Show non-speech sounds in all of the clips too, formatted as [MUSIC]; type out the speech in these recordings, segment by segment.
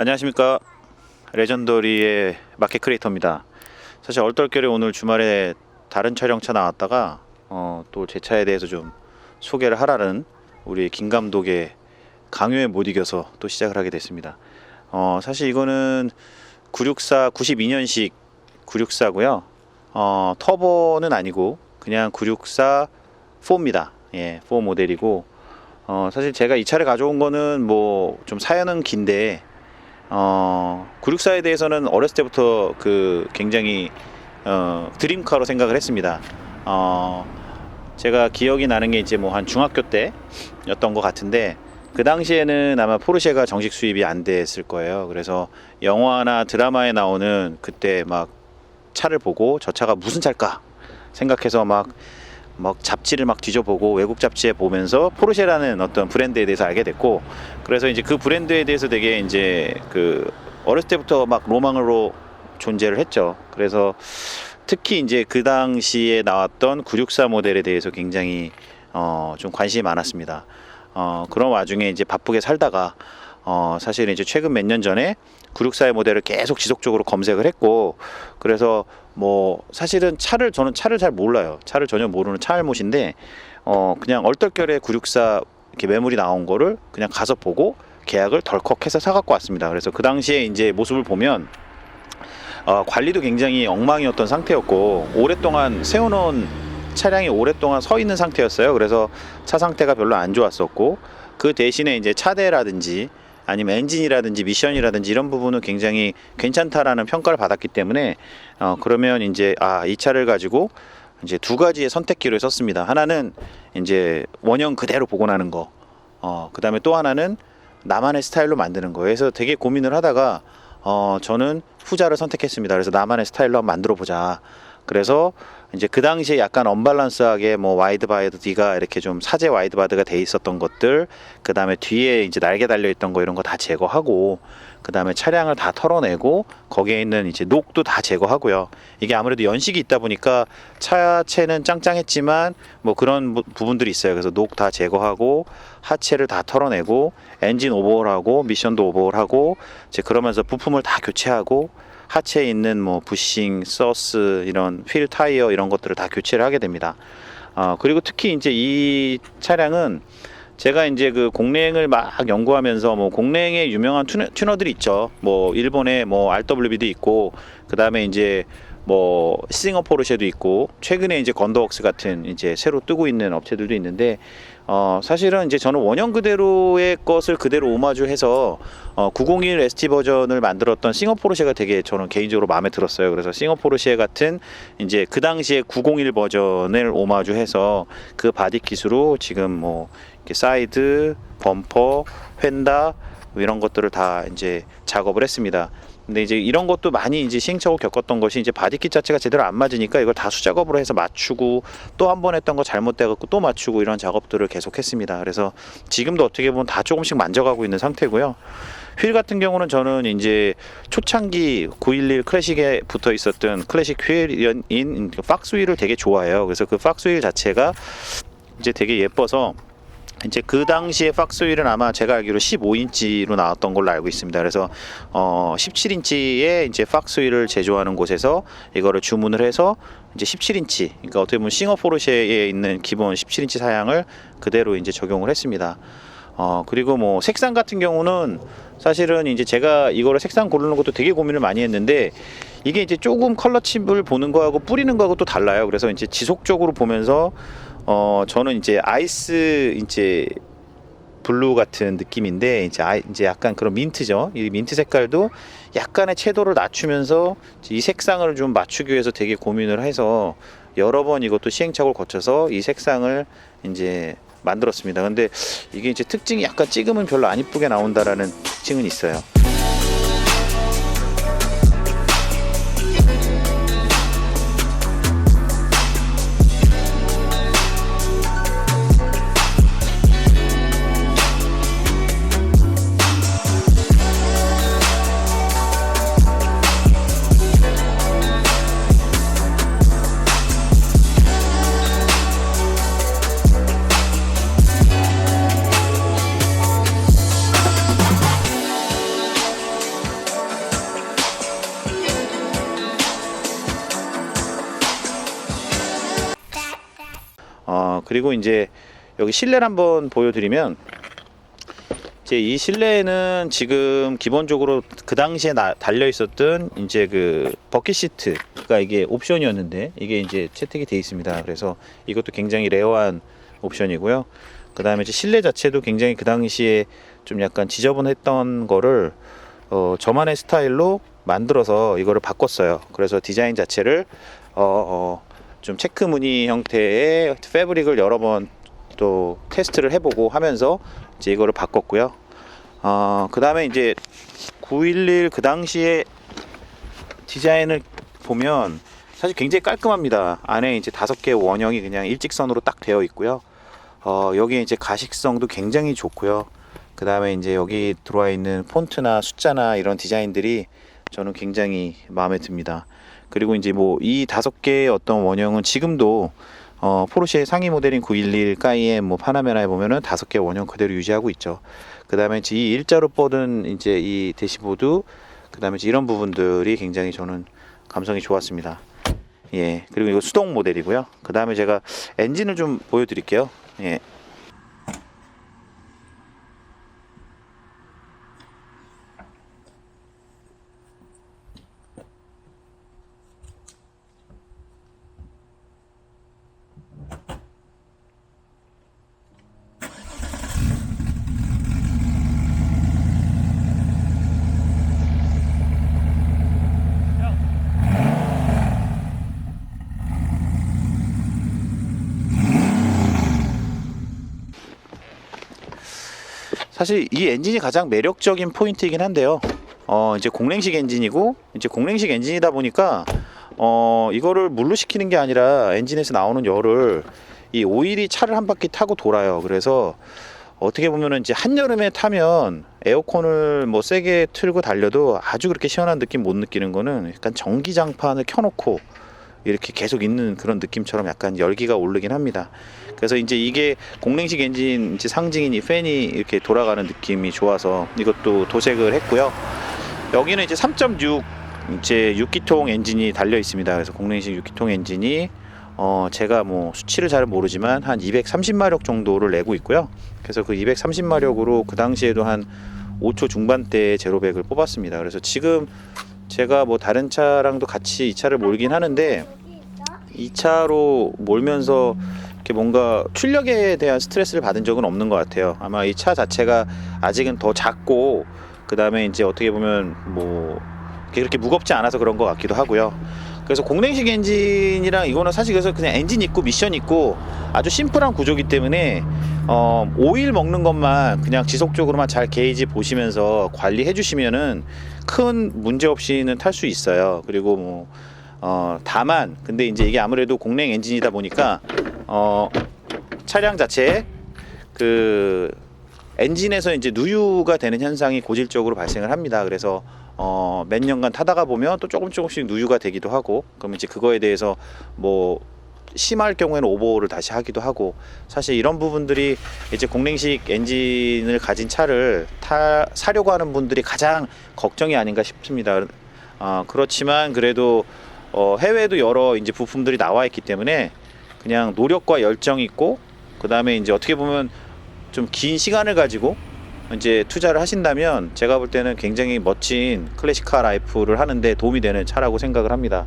안녕하십니까 레전더리의 마켓 크리에이터입니다. 사실 얼떨결에 오늘 주말에 다른 촬영차 나왔다가 어, 또 제 차에 대해서 좀 소개를 하라는 우리 김 감독의 강요에 못 이겨서 또 시작을 하게 됐습니다. 어, 사실 이거는 964 92년식 964고요. 어, 터보는 아니고 그냥 964 4입니다. 예, 4 모델이고 어, 사실 제가 이 차를 가져온 거는 뭐 좀 사연은 긴데 어, 964에 대해서는 어렸을 때부터 그 굉장히 어, 드림카로 생각을 했습니다. 어, 제가 기억이 나는 게 이제 뭐 한 중학교 때였던 것 같은데 그 당시에는 아마 포르쉐가 정식 수입이 안 됐을 거예요. 그래서 영화나 드라마에 나오는 그때 막 차를 보고 저 차가 무슨 차일까 생각해서 막 막 잡지를 막 뒤져보고 외국 잡지에 보면서 포르쉐라는 어떤 브랜드에 대해서 알게 됐고 그래서 이제 그 브랜드에 대해서 되게 이제 그 어렸을 때부터 막 로망으로 존재를 했죠. 그래서 특히 이제 그 당시에 나왔던 964 모델에 대해서 굉장히 어 좀 관심이 많았습니다. 어 그런 와중에 이제 바쁘게 살다가 어 사실 이제 최근 몇 년 전에 964의 모델을 계속 지속적으로 검색을 했고 그래서 뭐 사실은 차를 저는 차를 잘 몰라요. 차를 전혀 모르는 차알못인데 어 그냥 얼떨결에 964 이렇게 매물이 나온 거를 그냥 가서 보고 계약을 덜컥해서 사갖고 왔습니다. 그래서 그 당시에 이제 모습을 보면 어, 관리도 굉장히 엉망이었던 상태였고 오랫동안 세워놓은 차량이 오랫동안 서 있는 상태였어요. 그래서 차 상태가 별로 안 좋았었고 그 대신에 이제 차대라든지 아니면 엔진이라든지 미션이라든지 이런 부분은 굉장히 괜찮다라는 평가를 받았기 때문에 어 그러면 이제 아 이 차를 가지고 이제 두 가지의 선택기를 썼습니다. 하나는 이제 원형 그대로 복원하는 거. 어 그다음에 또 하나는 나만의 스타일로 만드는 거. 그래서 되게 고민을 하다가 어 저는 후자를 선택했습니다. 그래서 나만의 스타일로 만들어 보자. 그래서 이제 그 당시에 약간 언밸런스하게 뭐 와이드 바디가 이렇게 좀 사제 와이드 바드가 돼 있었던 것들, 그 다음에 뒤에 이제 날개 달려 있던 거 이런 거 다 제거하고, 그 다음에 차량을 다 털어내고 거기에 있는 이제 녹도 다 제거하고요. 이게 아무래도 연식이 있다 보니까 차체는 짱짱했지만 뭐 그런 부- 부분들이 있어요. 그래서 녹 다 제거하고 하체를 다 털어내고 엔진 오버홀하고 미션도 오버홀하고 이제 그러면서 부품을 다 교체하고 하체에 있는 뭐 부싱, 서스 이런 휠 타이어 이런 것들을 다 교체를 하게 됩니다. 어, 그리고 특히 이제 이 차량은 제가 이제 그 공랭을 막 연구하면서 뭐 공랭에 유명한 튜너, 튜너들이 있죠. 뭐 일본에 뭐 RWB도 있고 그 다음에 이제 뭐 싱어 포르쉐도 있고 최근에 이제 건더웍스 같은 이제 새로 뜨고 있는 업체들도 있는데 어 사실은 이제 저는 원형 그대로의 것을 그대로 오마주해서 어 901 ST 버전을 만들었던 싱어 포르쉐가 되게 저는 개인적으로 마음에 들었어요. 그래서 싱어 포르쉐 같은 이제 그 당시에 901 버전을 오마주해서 그 바디 킷으로 지금 뭐 이렇게 사이드, 범퍼, 휀다 뭐 이런 것들을 다 이제 작업을 했습니다. 근데 이제 이런 것도 많이 이제 시행착오 겪었던 것이 이제 바디킷 자체가 제대로 안 맞으니까 이걸 다 수 작업으로 해서 맞추고 또 한 번 했던 거 잘못돼 갖고 또 맞추고 이런 작업들을 계속 했습니다. 그래서 지금도 어떻게 보면 다 조금씩 만져가고 있는 상태고요. 휠 같은 경우는 저는 이제 초창기 911 클래식에 붙어 있었던 클래식 휠인 그 박스 휠을 되게 좋아해요. 그래서 그 박스 휠 자체가 이제 되게 예뻐서 이제 그 당시에 박스 휠은 아마 제가 알기로 15인치로 나왔던 걸로 알고 있습니다. 그래서 어 17인치의 이제 박스 휠을 제조하는 곳에서 이거를 주문을 해서 이제 17인치, 그러니까 어떻게 보면 싱어 포르쉐에 있는 기본 17인치 사양을 그대로 이제 적용을 했습니다. 어 그리고 뭐 색상 같은 경우는 사실은 이제 제가 이거를 색상 고르는 것도 되게 고민을 많이 했는데 이게 이제 조금 컬러 칩을 보는 거하고 뿌리는 거하고 또 달라요. 그래서 이제 지속적으로 보면서 어 저는 이제 아이스 이제 블루 같은 느낌인데 이제 아 이제 약간 그런 민트죠. 이 민트 색깔도 약간의 채도를 낮추면서 이 색상을 좀 맞추기 위해서 되게 고민을 해서 여러 번 이것도 시행착오를 거쳐서 이 색상을 이제 만들었습니다. 근데 이게 이제 특징이 약간 찍으면 별로 안 이쁘게 나온다라는 특징은 있어요. 그리고 이제 여기 실내를 한번 보여드리면 이제 이 실내에는 지금 기본적으로 그 당시에 나- 달려 있었던 이제 그 버킷 시트가 이게 옵션이었는데 이게 이제 채택이 돼 있습니다. 그래서 이것도 굉장히 레어한 옵션이고요. 그 다음에 이제 실내 자체도 굉장히 그 당시에 좀 약간 지저분했던 거를 어, 저만의 스타일로 만들어서 이거를 바꿨어요. 그래서 디자인 자체를 어, 어, 좀 체크 무늬 형태의 패브릭을 여러 번 또 테스트를 해보고 하면서 이제 이거를 바꿨고요. 어, 그 다음에 이제 911 그 당시에 디자인을 보면 사실 굉장히 깔끔합니다. 안에 이제 다섯 개 원형이 그냥 일직선으로 딱 되어 있고요. 어, 여기 이제 가식성도 굉장히 좋고요. 그 다음에 이제 여기 들어와 있는 폰트나 숫자나 이런 디자인들이 저는 굉장히 마음에 듭니다. 그리고 이제 뭐 이 다섯 개의 어떤 원형은 지금도 어, 포르쉐 상위 모델인 911 까이엠 뭐 파나메라에 보면은 다섯 개 원형 그대로 유지하고 있죠. 그 다음에 이 일자로 뻗은 이제 이 대시보드, 그 다음에 이런 부분들이 굉장히 저는 감성이 좋았습니다. 예, 그리고 이거 수동 모델이고요. 그 다음에 제가 엔진을 좀 보여 드릴게요. 예. 사실 이 엔진이 가장 매력적인 포인트이긴 한데요. 어, 이제 공랭식 엔진이고 이제 공랭식 엔진이다 보니까 어, 이거를 물로 식히는 게 아니라 엔진에서 나오는 열을 이 오일이 차를 한 바퀴 타고 돌아요. 그래서 어떻게 보면은 이제 한여름에 타면 에어컨을 뭐 세게 틀고 달려도 아주 그렇게 시원한 느낌 못 느끼는 거는 약간 전기장판을 켜놓고 이렇게 계속 있는 그런 느낌처럼 약간 열기가 오르긴 합니다. 그래서 이제 이게 공랭식 엔진 이제 상징인 이 팬이 이렇게 돌아가는 느낌이 좋아서 이것도 도색을 했고요. 여기는 이제 3.6 이제 6기통 엔진이 달려 있습니다. 그래서 공랭식 6기통 엔진이 어 제가 뭐 수치를 잘 모르지만 한 230마력 정도를 내고 있고요. 그래서 그 230마력으로 그 당시에도 한 5초 중반대의 제로백을 뽑았습니다. 그래서 지금 제가 뭐 다른 차랑도 같이 이 차를 몰긴 하는데 이 차로 몰면서 이렇게 뭔가 출력에 대한 스트레스를 받은 적은 없는 것 같아요. 아마 이 차 자체가 아직은 더 작고 그 다음에 이제 어떻게 보면 뭐 그렇게 무겁지 않아서 그런 것 같기도 하고요. 그래서 공랭식 엔진이랑 이거는 사실 그래서 그냥 엔진 있고 미션 있고 아주 심플한 구조기 때문에 어, 오일 먹는 것만 그냥 지속적으로만 잘 게이지 보시면서 관리해 주시면은 큰 문제 없이는 탈 수 있어요. 그리고 뭐 어, 다만 근데 이제 이게 아무래도 공랭 엔진이다 보니까 어, 차량 자체에 그 엔진에서 이제 누유가 되는 현상이 고질적으로 발생을 합니다. 그래서 어, 몇 년간 타다가 보면 또 조금 조금씩 누유가 되기도 하고 그럼 이제 그거에 대해서 뭐 심할 경우에는 오버를 다시 하기도 하고 사실 이런 부분들이 이제 공랭식 엔진을 가진 차를 타 사려고 하는 분들이 가장 걱정이 아닌가 싶습니다. 어, 그렇지만 그래도 어, 해외에도 여러 이제 부품들이 나와 있기 때문에 그냥 노력과 열정 있고 그 다음에 이제 어떻게 보면 좀 긴 시간을 가지고 이제 투자를 하신다면 제가 볼 때는 굉장히 멋진 클래식카 라이프를 하는데 도움이 되는 차라고 생각을 합니다.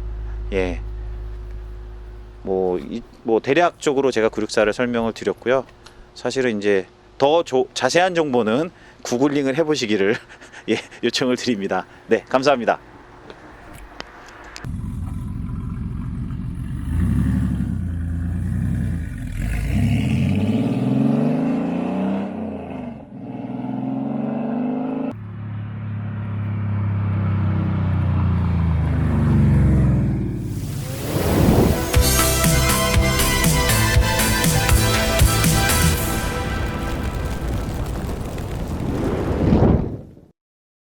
예. 뭐, 이, 뭐 대략적으로 제가 964를 설명을 드렸고요. 사실은 이제 더 조, 자세한 정보는 구글링을 해보시기를 [LAUGHS] 예, 요청을 드립니다. 네, 감사합니다.